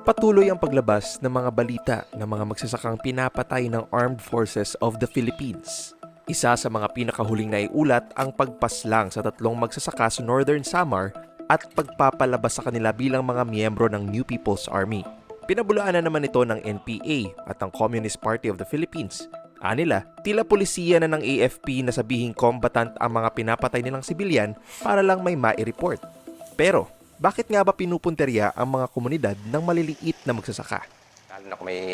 Patuloy ang paglabas ng mga balita ng mga magsasakang pinapatay ng Armed Forces of the Philippines. Isa sa mga pinakahuling naiulat ang pagpaslang sa tatlong magsasaka sa Northern Samar at pagpapalabas sa kanila bilang mga miyembro ng New People's Army. Pinabulaan na naman ito ng NPA at ang Communist Party of the Philippines. Anila, tila polisiya na ng AFP na sabihing combatant ang mga pinapatay nilang sibilyan para lang may mai-report. Pero, bakit nga ba pinupunterya ang mga komunidad ng maliliit na magsasaka? Lalo na kung may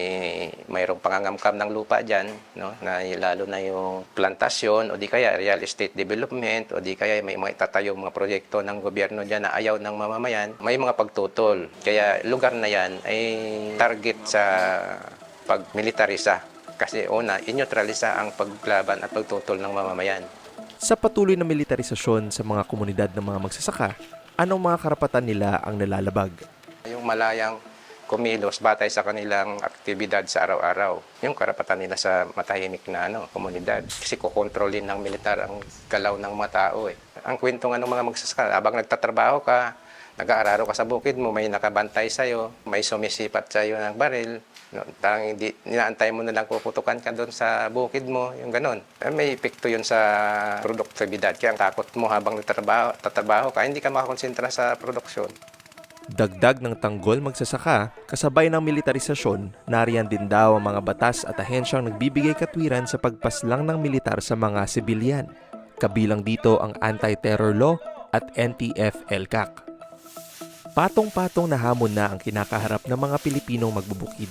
mayroong pangangamkam ng lupa dyan, no? na lalo na yung plantasyon o di kaya real estate development o di kaya may mga itatayo mga proyekto ng gobyerno dyan na ayaw ng mamamayan, may mga pagtutol. Kaya lugar na yan ay target sa pagmilitarisa. Kasi una, inyeutralisa ang paglaban at pagtutol ng mamamayan. Sa patuloy na militarisasyon sa mga komunidad ng mga magsasaka, anong mga karapatan nila ang nalalabag? Yung malayang kumilos batay sa kanilang aktibidad sa araw-araw. Yung karapatan nila sa matahimik na ano, komunidad. Kasi kukontrolin ng militar ang galaw ng mga tao eh. Ang kwento nga ng mga magsasaka, habang nagtatrabaho ka, nag-aararo ka sa bukid mo, may nakabantay sa'yo, may sumisipat sa'yo ng baril, no, parang hindi, ninaantay mo na lang puputukan ka doon sa bukid mo, yung ganon. Eh, May epekto yun sa produktibidad. Kaya ang takot mo habang nagtatrabaho, tatrabaho ka, hindi ka makakonsentra sa produksyon. Dagdag ng tanggol magsasaka, kasabay ng militarisasyon, nariyan din daw ang mga batas at ahensyang nagbibigay katwiran sa pagpaslang ng militar sa mga sibilyan. Kabilang dito ang Anti-Terror Law at NTF-ELCAC. Patong-patong na hamon na ang kinakaharap ng mga Pilipinong magbubukid.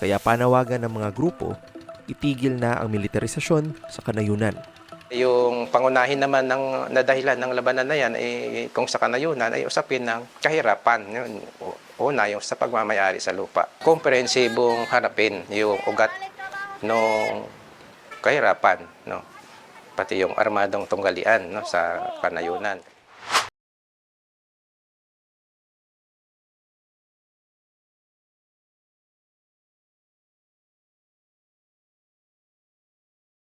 Kaya panawagan ng mga grupo, itigil na ang militarisasyon sa kanayunan. Yung pangunahin naman ng na dahilan ng labanan na yan ay kung sa kanayunan ay usapin ng kahirapan. Yun, una yung sa pagmamayari sa lupa. Komprehensibong harapin yung ugat ng kahirapan, no? pati yung armadong tunggalian no, sa kanayunan.